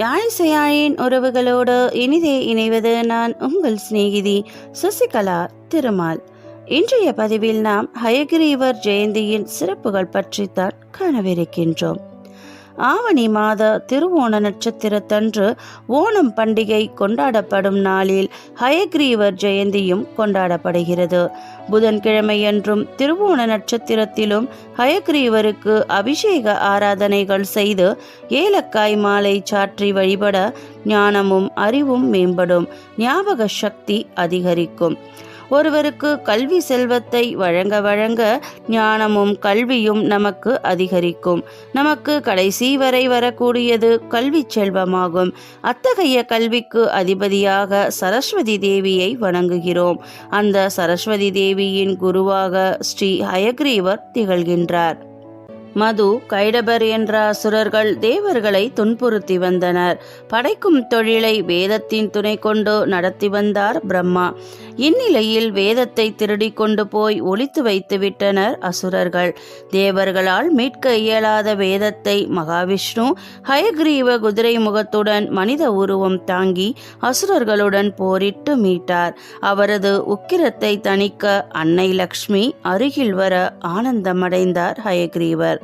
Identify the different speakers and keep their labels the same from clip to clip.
Speaker 1: யாழிசையாழின் உறவுகளோடு இனிதே இணைவது நான் உங்கள் சிநேகிதி சசிகலா திருமால். இன்றைய பதிவில் நாம் ஹயகிரீவர் ஜெயந்தியின் சிறப்புகள் பற்றித்தான் காணவிருக்கின்றோம். ஆவணி மாத திருவோண நட்சத்திரத்தன்று ஓணம் பண்டிகை கொண்டாடப்படும் நாளில் ஹயக்ரீவர் ஜெயந்தியும் கொண்டாடப்படுகிறது. புதன்கிழமையன்றும் திருவோண நட்சத்திரத்திலும் ஹயக்ரீவருக்கு அபிஷேக ஆராதனைகள் செய்து ஏலக்காய் மாலை சாற்றி வழிபட ஞானமும் அறிவும் மேம்படும். ஞாபக சக்தி அதிகரிக்கும். ஒருவருக்கு கல்வி செல்வத்தை வழங்க வழங்க ஞானமும் கல்வியும் நமக்கு அதிகரிக்கும். நமக்கு கடைசி வரை வரக்கூடியது கல்வி செல்வமாகும். அத்தகைய கல்விக்கு அதிபதியாக சரஸ்வதி தேவியை வணங்குகிறோம். அந்த சரஸ்வதி தேவியின் குருவாக ஸ்ரீ ஹயக்ரீவர் திகழ்கின்றார். மது கைடபர் என்ற அசுரர்கள் தேவர்களை துன்புறுத்தி வந்தனர். படைக்கும் தொழிலை வேதத்தின் துணை கொண்டு நடத்தி வந்தார் பிரம்மா. இந்நிலையில் வேதத்தை திருடி கொண்டு போய் ஒளித்து வைத்து விட்டனர் அசுரர்கள். தேவர்களால் மீட்க இயலாத வேதத்தை மகாவிஷ்ணு ஹயக்ரீவ குதிரை முகத்துடன் மனித உருவம் தாங்கி அசுரர்களுடன் போரிட்டு மீட்டார். அவரது உக்கிரத்தை தணிக்க அன்னை லக்ஷ்மி அருகில் வர ஆனந்தமடைந்தார் ஹயக்ரீவர்.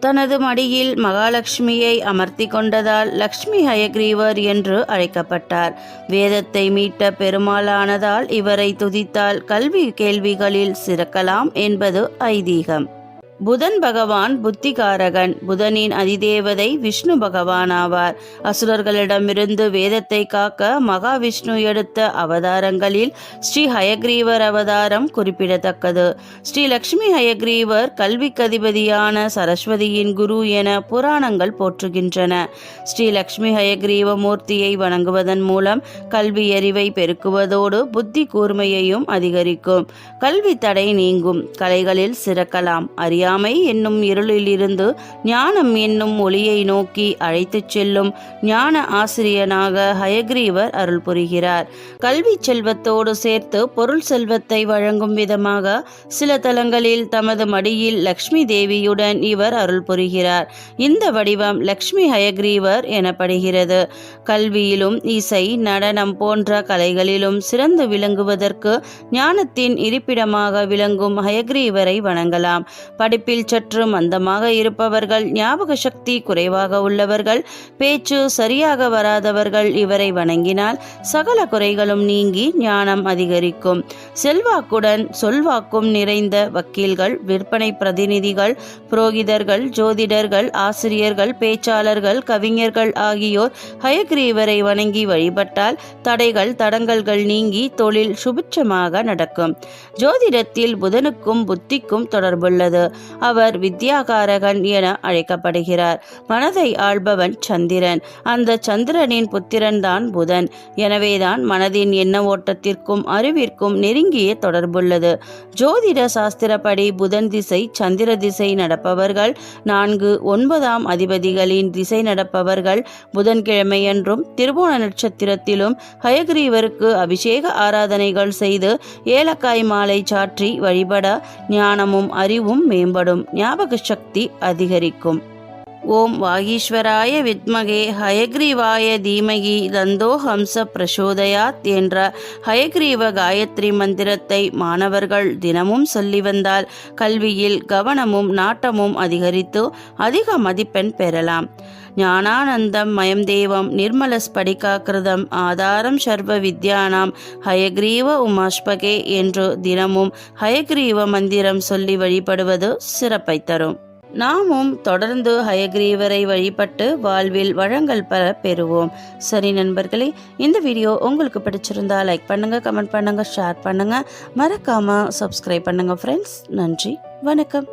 Speaker 1: தனது மடியில் மகாலட்சுமியை அமர்த்தி கொண்டதால் லக்ஷ்மி ஹயக்ரீவர் என்று அழைக்கப்பட்டார். வேதத்தை மீட்ட பெருமாளானதால் இவரை துதித்தால் கல்வி கேள்விகளில் சிறக்கலாம் என்பது ஐதீகம். புதன் பகவான் புத்திகாரகன். புதனின் அதிதேவதை விஷ்ணு பகவான் ஆவார் அசுரர்களிடமிருந்து வேதத்தை காக்க மகாவிஷ்ணு எடுத்த அவதாரங்களில் ஸ்ரீ ஹயக்ரீவர் அவதாரம் குறிப்பிடத்தக்கது. ஸ்ரீ லக்ஷ்மி ஹயக்ரீவர் கல்விக்கதிபதியான சரஸ்வதியின் குரு என புராணங்கள் போற்றுகின்றன. ஸ்ரீ லக்ஷ்மி ஹயக்ரீவ மூர்த்தியை வணங்குவதன் மூலம் கல்வி அறிவை பெருக்குவதோடு புத்தி கூர்மையையும் அதிகரிக்கும். கல்வி தடை நீங்கும். கலைகளில் சிறக்கலாம். அறியாமை என்னும் இருளிலிருந்து ஞானம் என்னும் ஒளியை நோக்கி அழைத்துச் செல்லும் ஞான ஆசிரியனாக ஹயக்ரீவர் அருள் புரிகிறார். கல்வி செல்வத்தோடு சேர்த்து பொருள் செல்வத்தை வழங்கும் விதமாக சில தலங்களில் தமது மடியில் லக்ஷ்மி தேவியுடன் இவர் அருள் புரிகிறார். இந்த வடிவம் லக்ஷ்மி ஹயக்ரீவர் எனப்படுகிறது. கல்வியிலும் இசை நடனம் போன்ற கலைகளிலும் சிறந்து விளங்குவதற்கு ஞானத்தின் இருப்பிடமாக விளங்கும் ஹயக்ரீவரை வணங்கலாம். படி படிப்பில் சற்று மந்தமாக இருப்பவர்கள் ஞாபக சக்தி குறைவாக உள்ளவர்கள் பேச்சு சரியாக வராதவர்கள் இவரை வணங்கினால் சகல குறைகளும் நீங்கி ஞானம் அதிகரிக்கும். செல்வாக்குடன் சொல்வாக்கும் நிறைந்த வக்கீல்கள் விற்பனை பிரதிநிதிகள் புரோகிதர்கள் ஜோதிடர்கள் ஆசிரியர்கள் பேச்சாளர்கள் கவிஞர்கள் ஆகியோர் ஹயக்ரீவரை வணங்கி வழிபட்டால் தடைகள் தடங்கல்கள் நீங்கி தொழில் சுபிட்சமாக நடக்கும். ஜோதிடத்தில் புதனுக்கும் புத்திக்கும் தொடர்புள்ளது. அவர் வித்யாகாரகன் என அழைக்கப்படுகிறார். மனதை ஆள்பவன் சந்திரன். அந்த சந்திரனின் புத்திரன் தான் புதன். எனவேதான் மனதின் எண்ண ஓட்டத்திற்கும் அறிவிற்கும் நெருங்கிய தொடர்புள்ளது. ஜோதிட சாஸ்திரப்படி புதன் திசை சந்திர திசை நடப்பவர்கள் நான்கு ஒன்பதாம் அதிபதிகளின் திசை நடப்பவர்கள் புதன்கிழமையன்றும் திருவோண நட்சத்திரத்திலும் ஹயகிரீவருக்கு அபிஷேக ஆராதனைகள் செய்து ஏலக்காய் மாலை சாற்றி வழிபட ஞானமும் அறிவும் மேம்படும் ஞாபக சக்தி அதிகரிக்கும். ஓம் வாகீஸ்வராய வித்மகே ஹயக்ரீவாய தீமகி தந்தோ ஹம்ச பிரசோதயாத் என்ற ஹயக்ரீவ காயத்ரி மந்திரத்தை மாணவர்கள் தினமும் சொல்லி வந்தால் கல்வியில் கவனமும் நாட்டமும் அதிகரித்து அதிக மதிப்பெண் பெறலாம். ஞானானந்தம் மயம் தேவம் நிர்மலஸ்படிகாக்கிருதம் ஆதாரம் சர்வ வித்யானாம் ஹயக்ரீவ உமாஷ்பகே என்று தினமும் ஹயக்ரீவ மந்திரம் சொல்லி வழிபடுவது சிறப்பை தரும். நாமும் தொடர்ந்து ஹயக்ரீவரை வழிபட்டு வாழ்வில் வழங்கல் பெற பெறுவோம். சரி நண்பர்களே இந்த வீடியோ உங்களுக்கு பிடிச்சிருந்தா லைக் பண்ணுங்க கமெண்ட் பண்ணுங்க ஷேர் பண்ணுங்க. மறக்காம சப்ஸ்கிரைப் பண்ணுங்க ஃப்ரெண்ட்ஸ் நன்றி வணக்கம்.